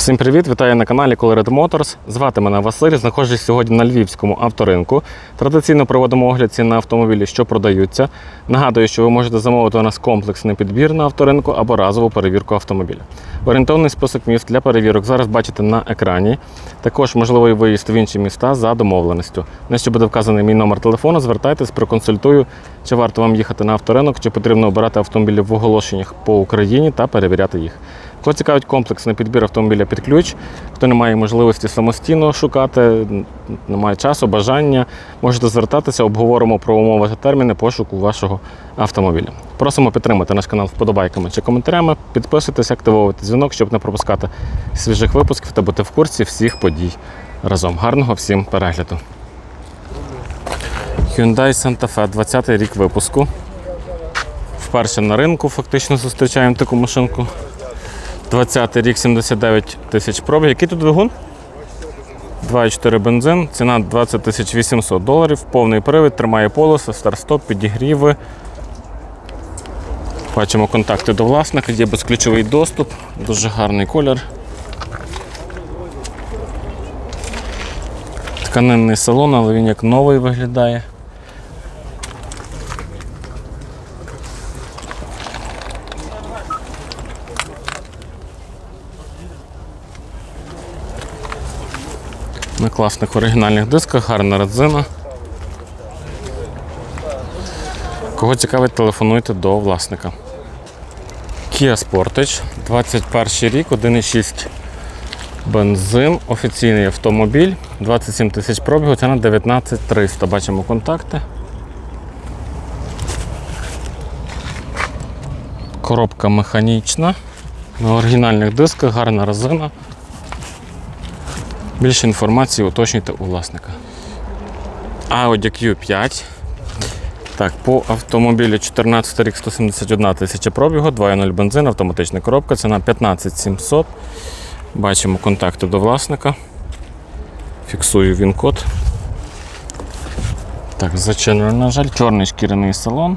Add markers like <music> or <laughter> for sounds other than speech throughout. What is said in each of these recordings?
Всім привіт! Вітаю на каналі Colored Motors. Звати мене Василь. Знаходжусь сьогодні на львівському авторинку. Традиційно проводимо огляд цін на автомобілі, що продаються. Нагадую, що ви можете замовити у нас комплексний підбір на авторинку або разову перевірку автомобіля. Орієнтовний список міст для перевірок зараз бачите на екрані. Також можливий виїзд в інші міста за домовленістю. Нижче буде вказаний мій номер телефону. Звертайтесь, проконсультую, чи варто вам їхати на авторинок, чи потрібно обирати автомобілі в оголошеннях по Україні та перевіряти їх. Кого цікавить комплексний підбір автомобіля під ключ, хто не має можливості самостійно шукати, не має часу, бажання, можете звертатися, обговоримо про умови та терміни пошуку вашого автомобіля. Просимо підтримати наш канал вподобайками чи коментарями, підписуйтесь, активовувати дзвінок, щоб не пропускати свіжих випусків та бути в курсі всіх подій разом. Гарного всім перегляду. Hyundai Santa Fe, 20 рік випуску. Вперше на ринку фактично зустрічаємо таку машинку. 20 рік 79 тисяч пробіг. Який тут двигун? 2,4 бензин, ціна 20 тисяч 800 доларів, повний привід, тримає полоси, старт-стоп, підігріви. Бачимо контакти до власника, є безключовий доступ, дуже гарний колір. Тканинний салон, але він як новий виглядає. На класних оригінальних дисках, гарна резина. Кого цікавить, телефонуйте до власника. Kia Sportage, 21 рік, 1,6 бензин, офіційний автомобіль, 27 тисяч пробігу, ціна 19 300. Бачимо контакти. Коробка механічна. На оригінальних дисках, гарна резина. Більше інформації уточнюйте у власника. Audi Q5. Так, по автомобілю 14 рік 171 тисяча пробігу, 2.0 бензин, автоматична коробка, ціна 15 700. Бачимо контакти до власника. Фіксую він код. Так, зачинено, на жаль, чорний шкіряний салон.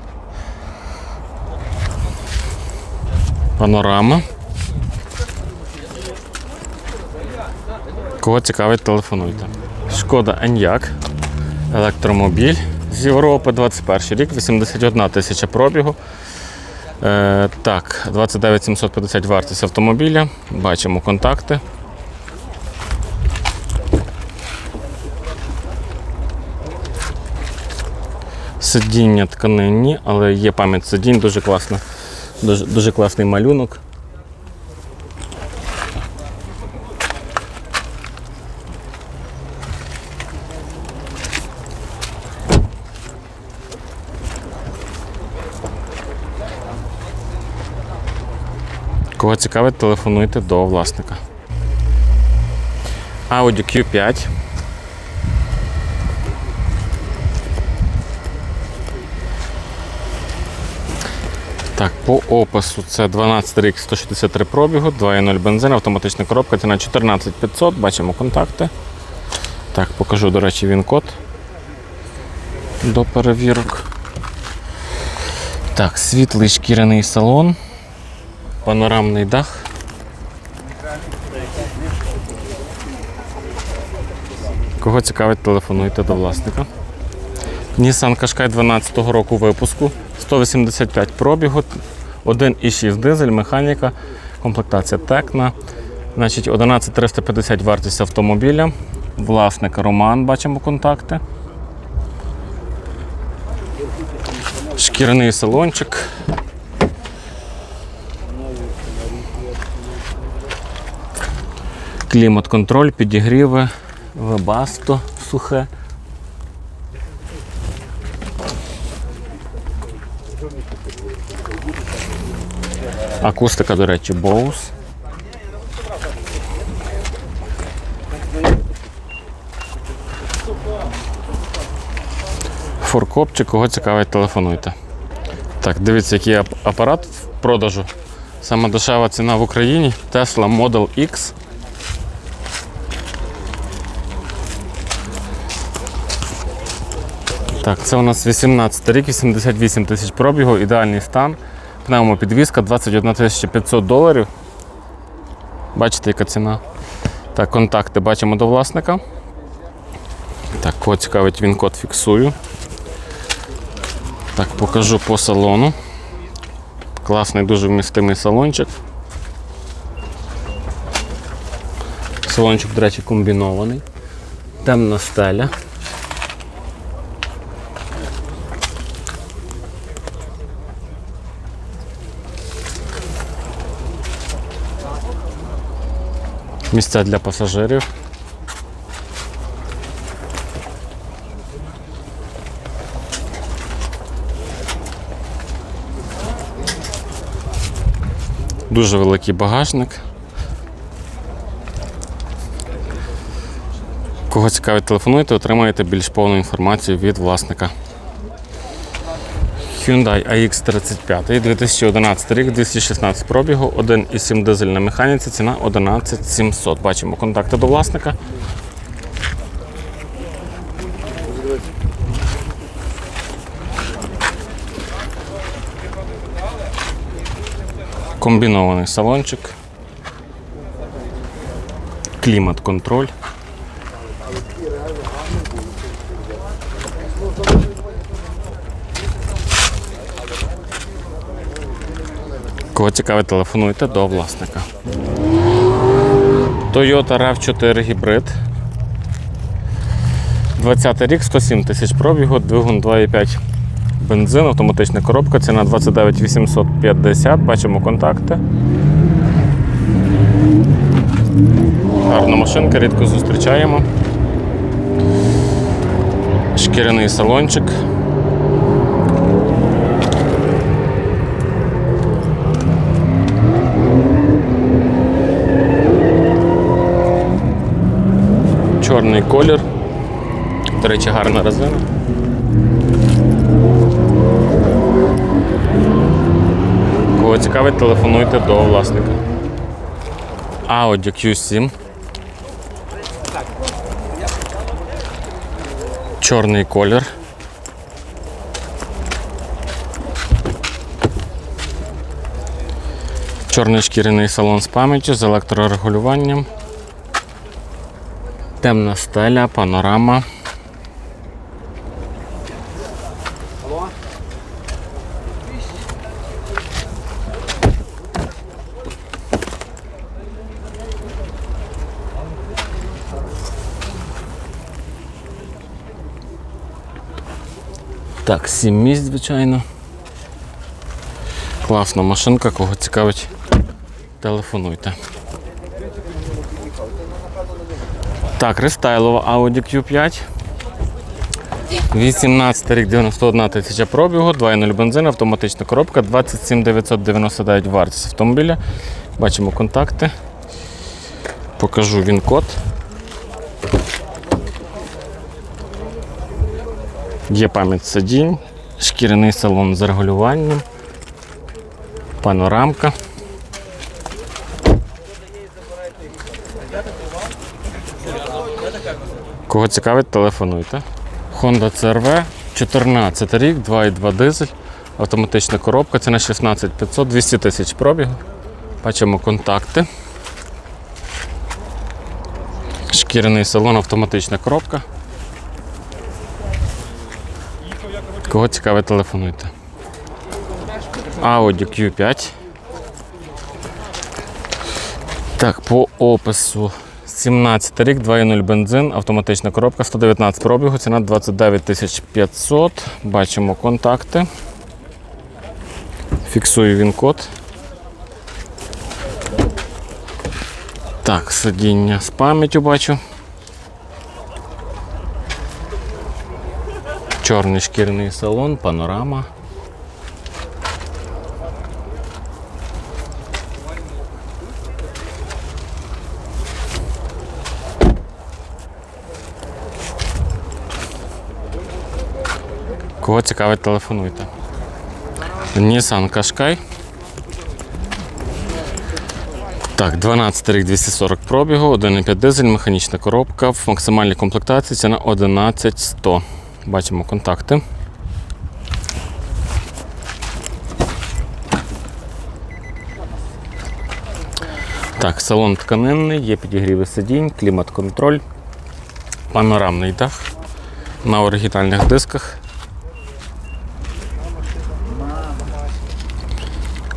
Панорама. Кого цікавить, телефонуйте. Шкода Еnyaq, електромобіль з Європи, 21 рік, 81 тисяча пробігу. Е, так, 29 750 вартість автомобіля. Бачимо контакти. Сидіння тканинні, але є пам'ять сидінь, дуже класна, дуже, дуже класний малюнок. Кого цікавить, телефонуйте до власника. Audi Q5. Так, по опису це 12 рік 163 пробігу, 2.0 бензин, автоматична коробка, ціна 14500, бачимо контакти. Так, покажу, до речі, він код до перевірок. Так, світлий шкіряний салон, панорамний дах. Кого цікавить, телефонуйте до власника. Nissan Qashqai 12 року випуску, 185 пробігу, 1,6 дизель, механіка, комплектація Текна. Значить, 11350 вартість автомобіля. Власник Роман, бачимо контакти. Шкіряний салончик. Клімат-контроль, підігріви, вебасто сухе. Акустика, до речі, Bose. Форкопчик, кого цікавить, телефонуйте. Так, дивіться, який апарат в продажу. Саме дешева ціна в Україні Tesla Model X. Так, це у нас 18 рік, 88 тисяч пробігу, ідеальний стан. Пневмопідвізка 21 500 доларів. Бачите, яка ціна? Так, контакти бачимо до власника. Так, кого цікавить він код фіксую. Так, покажу по салону. Класний, дуже вмістимий салончик. Салончик, до речі, комбінований. Темна стеля. Місця для пасажирів. Дуже великий багажник. Кого цікавить, телефонуйте, отримаєте більш повну інформацію від власника. Hyundai AX35, 2011 рік, 216 пробігу, 1,7 дизель на механіці, ціна 11700. Бачимо контакти до власника. Комбінований салончик. Клімат-контроль. Кого цікавить, телефонуйте до власника. Toyota RAV4 гібрид. 20 рік, 107 тисяч пробігу, двигун 2,5 бензин, автоматична коробка, ціна 29 850. Бачимо контакти. Гарна машинка, рідко зустрічаємо. Шкіряний салончик. Чорний колір. До речі, гарна резина. Кого цікавить, телефонуйте до власника. Audi Q7. Чорний колір. Чорний шкіряний салон з пам'яттю з електрорегулюванням. Темна стеля, панорама. Так, сім місць, звичайно. Класна машинка, кого цікавить, телефонуйте. Так, рестайлова Audi Q5. 18 рік 91 тисяча пробігу, 2.0 бензин, автоматична коробка, 27 999 вартість автомобіля. Бачимо контакти. Покажу він код. Є пам'ять сидінь, шкіряний салон з регулюванням, панорамка. Кого цікавить, телефонуйте. Honda CRV, 14 рік, 2,2 дизель, автоматична коробка, ціна 16500, 200 тисяч пробігу. Бачимо контакти. Шкіряний салон, автоматична коробка. Кого цікавить, телефонуйте. Audi Q5. Так, по опису 17 рік, 2.0 бензин, автоматична коробка, 119 пробігу, ціна 29 500. Бачимо контакти. Фіксую він код. Так, сидіння з пам'яттю бачу. Чорний шкіряний салон, панорама. Кого цікавить, телефонуйте. Nissan Qashqai. Так, 12 рік 240 пробігу, 1,5 дизель, механічна коробка. В максимальній комплектації ціна 11100. Бачимо контакти. Так, салон тканинний, є підігріви сидінь, клімат-контроль, панорамний дах на оригінальних дисках.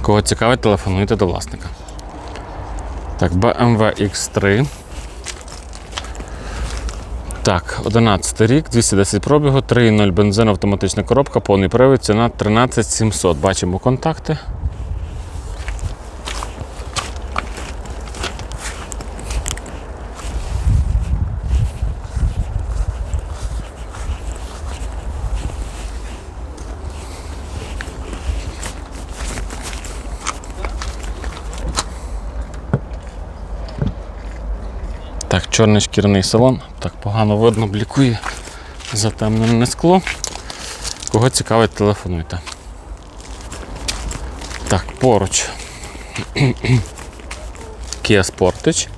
Кого цікавить, телефонуйте до власника. Так, BMW X3. Так, 11 рік, 210 пробігу, 3.0 бензин, автоматична коробка, повний привід, ціна 13 700. Бачимо контакти. Чорний шкіряний салон. Так, погано видно, блікує затемнене скло. Кого цікавить, телефонуйте. Так, поруч. <clears throat> Kia Sportage.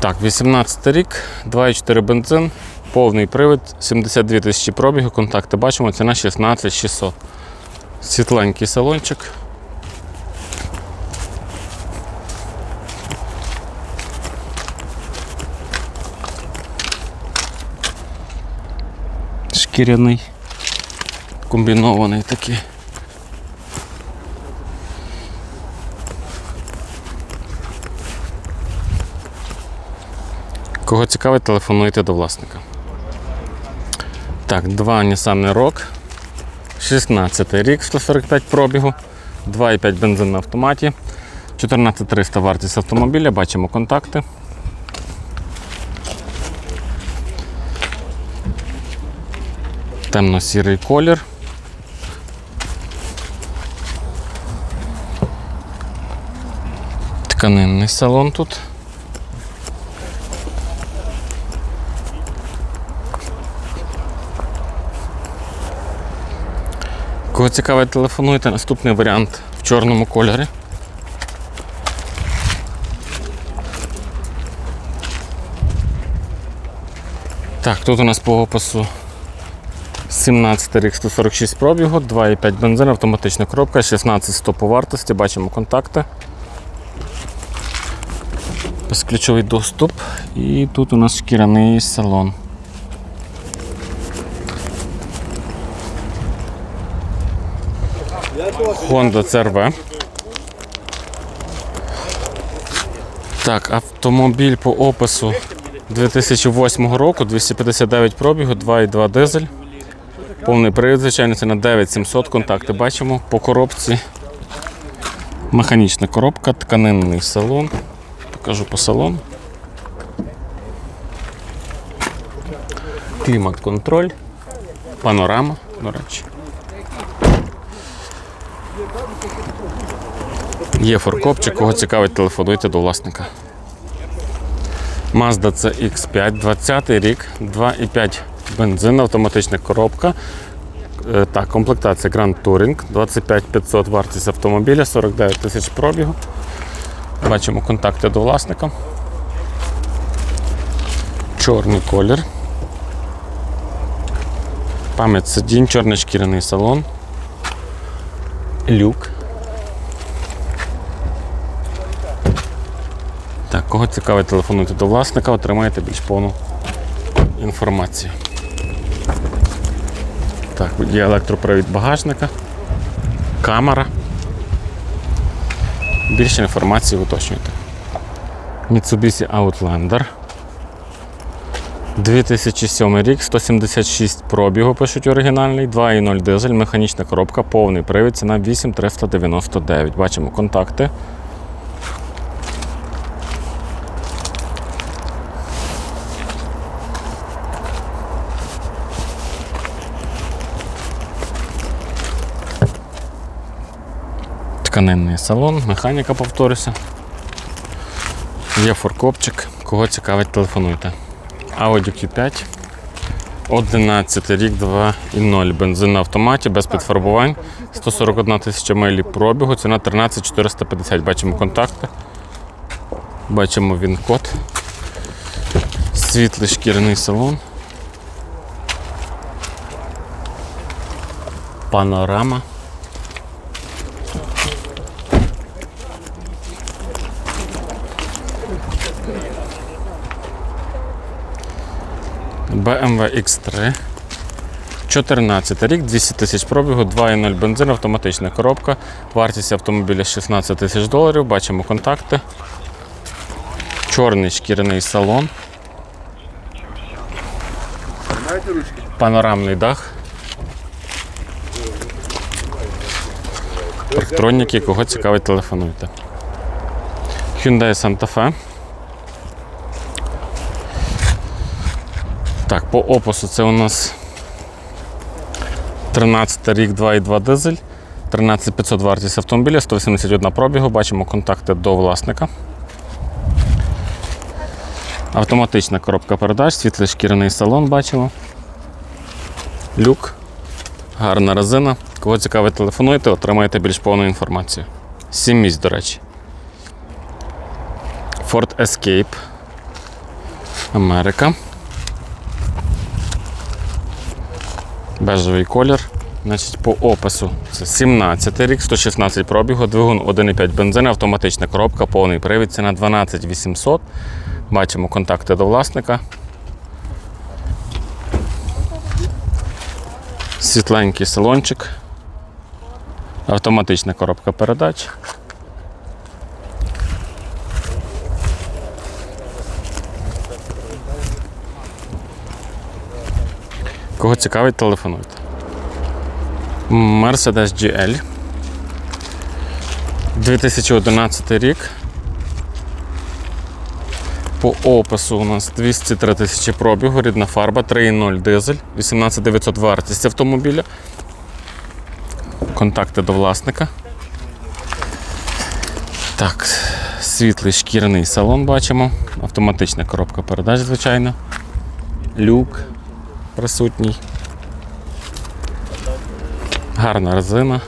Так, 18 рік, 2,4 бензин, повний привід, 72 тисячі пробігу, контакти бачимо, ціна 16 600. Світленький салончик. Шкіряний, комбінований такий. Кого цікавить, телефонуйте до власника. Так, два Nissan Rogue. 16 рік, 145 пробігу, 2,5 бензин на автоматі, 14300 вартість автомобіля, бачимо контакти. Темно-сірий колір. Тканинний салон тут. Кого цікавить, телефонуйте. Наступний варіант в чорному кольорі. Так, тут у нас по опису 17 рік 146 пробігу, 2,5 бензин, автоматична коробка, 16 100 по вартості, бачимо контакти. Безключовий доступ. І тут у нас шкіряний салон. Honda CRV. Так, автомобіль по опису 2008 року, 259 пробігу, 2,2 дизель. Повний привід, звичайно, це на 9700 контакти бачимо. По коробці механічна коробка, тканинний салон. Покажу по салону. Клімат-контроль, панорама, до речі. Є форкопчик, кого цікавить, телефонуйте до власника. Mazda CX5, 20 рік, 2,5 бензин, автоматична коробка. Е, Так, комплектація Grand Touring, 25 500 вартість автомобіля, 49 тисяч пробігу. Бачимо контакти до власника. Чорний колір. Пам'ять сидінь, чорний шкіряний салон. Люк. Так, кого цікавить, телефонуйте до власника, отримаєте більш повну інформацію. Так, є електропривід багажника, камера. Більше інформації уточнюйте. Mitsubishi Outlander. 2007 рік, 176 пробігу, пишуть оригінальний, 2,0 дизель, механічна коробка, повний привід, ціна 8399. Бачимо контакти. Тканинний салон, механіка повторюся. Є форкопчик. Кого цікавить, телефонуйте. Audi Q5. 11 рік, 2,0. Бензин на автоматі, без підфарбувань. 141 тисяча милі пробігу, ціна 13 450. Бачимо контакти. Бачимо він код. Світлий шкіряний салон. Панорама. BMW X3. 14 рік, 200 тисяч пробігу, 2,0 бензин, автоматична коробка. Вартість автомобіля 16 тисяч доларів. Бачимо контакти. Чорний шкіряний салон. Панорамний дах. Парктроніки, кого цікавить, телефонуйте. Hyundai Santa Fe. По опису це у нас 13 рік, 2,2 дизель, 13500 вартість автомобіля, 181 пробігу. Бачимо контакти до власника. Автоматична коробка передач, світлий шкіряний салон бачимо. Люк, гарна резина. Кого цікавить, телефонуйте, отримаєте більш повну інформацію. 7 місць, до речі. Ford Escape. Америка. Бежевий колір. Значить, по опису це 17 рік, 116 пробігу, двигун 1,5 бензин, автоматична коробка, повний привід, ціна 12 800. Бачимо контакти до власника. Світленький салончик. Автоматична коробка передач. Кого цікавить, телефонуйте. Mercedes GL. 2011 рік. По опису у нас 203 тисячі пробігу, рідна фарба, 3.0 дизель, 18900 вартість автомобіля. Контакти до власника. Так, світлий шкіряний салон бачимо. Автоматична коробка передач, звичайно. Люк присутній. Гарна резина.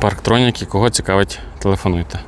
Парктроніки, кого цікавить, телефонуйте.